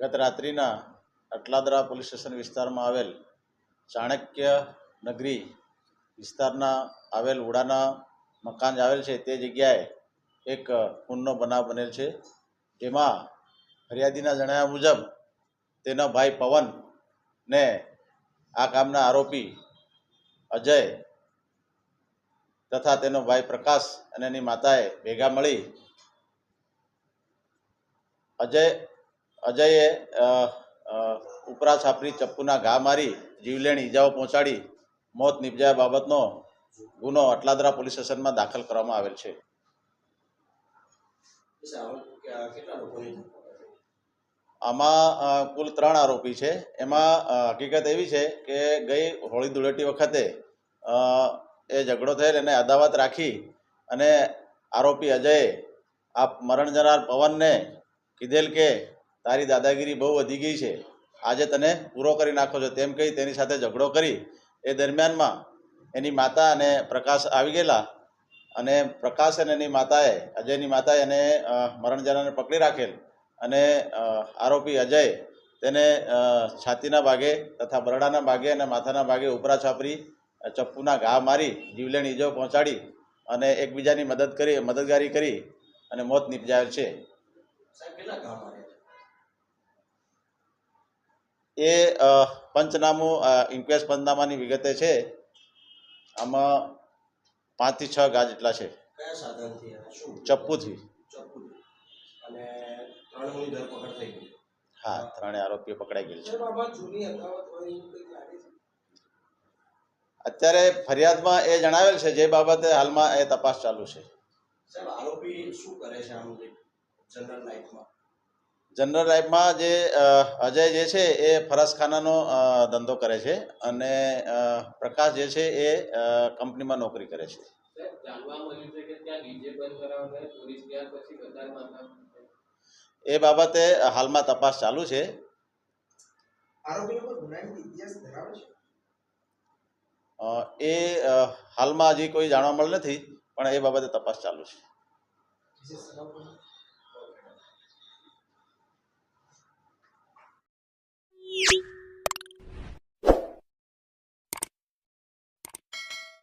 ગત રાત્રિના Atladara police station વિસ્તારમાં આવેલ ચાણક્ય નગરી વિસ્તારના આવેલ ઉડાના મકાન આવેલ છે તે જગ્યાએ એક ખૂનનો બનાવ બનેલ છે. જેમાં ફરિયાદીના જણાવ્યા મુજબ તેનો ભાઈ પવન ને આ કામના આરોપી અજય તથા તેનો ભાઈ પ્રકાશ અને એની માતાએ ભેગા મળી અજય અજયે ઉપરા છાપરી ચપ્પુના ઘા મારી જીવલેણ ઈજાઓ પહોંચાડી મોત નિપજાયા બાબતનો ગુનો અટલાદરા પોલીસ સ્ટેશનમાં દાખલ કરવામાં આવેલ છે. આમાં કુલ ત્રણ આરોપી છે. એમાં હકીકત એવી છે કે ગઈ હોળી ધૂળેટી વખતે એ ઝઘડો થયેલ એને અદાવત રાખી અને આરોપી અજયે આ મરણ જનાર પવનને કીધેલ કે તારી દાદાગીરી બહુ વધી ગઈ છે. આજે તને પૂરો કરી નાખો છો. તેમ કહી તેની સાથે ઝઘડો કરી. એ દરમિયાનમાં એની માતા અને પ્રકાશ આવી ગયેલા. અને પ્રકાશ અને એની માતાએ, અજયની માતાએ એને મરણજાનાને પકડી રાખેલ. અને આરોપી અજય તેને છાતીના ભાગે તથા બરડાના ભાગે અને માથાના ભાગે ઉપરા છાપરી ચપ્પુના ઘા મારી જીવલેણ ઈજો પહોંચાડી અને એકબીજાની મદદ કરી, મદદગારી કરી અને મોત નિપજાયેલ છે. એ પંચનામું ઇન્ક્વેસ્ટ પંચનામાની વિગતે છે. આમાં પાંચથી છ ગા જેટલા છે. ચપ્પુથી. હા ત્રણે આરોપીઓ પકડાઈ ગયેલ છે. અત્યારે ફરિયાદમાં એ જણાવેલ છે જે બાબતે હાલમાં એ તપાસ ચાલુ છે. આરોપી શું કરે છે આમ જનરલ લાઈફમાં જનરલ લાઈફમાં જે અજય જે છે એ ફરસખાનાનો ધંધો કરે છે અને પ્રકાશ જે છે એ કંપનીમાં નોકરી કરે છે. એ બાબતે હાલમાં તપાસ ચાલુ છે. આરોપીનો કોઈ ગુનાહિત ઇતિહાસ ધરાવે છે? અ, એ હાલમાં હજી કોઈ જાણવા મળે નથી પણ એ બાબતે તપાસ ચાલુ છે. You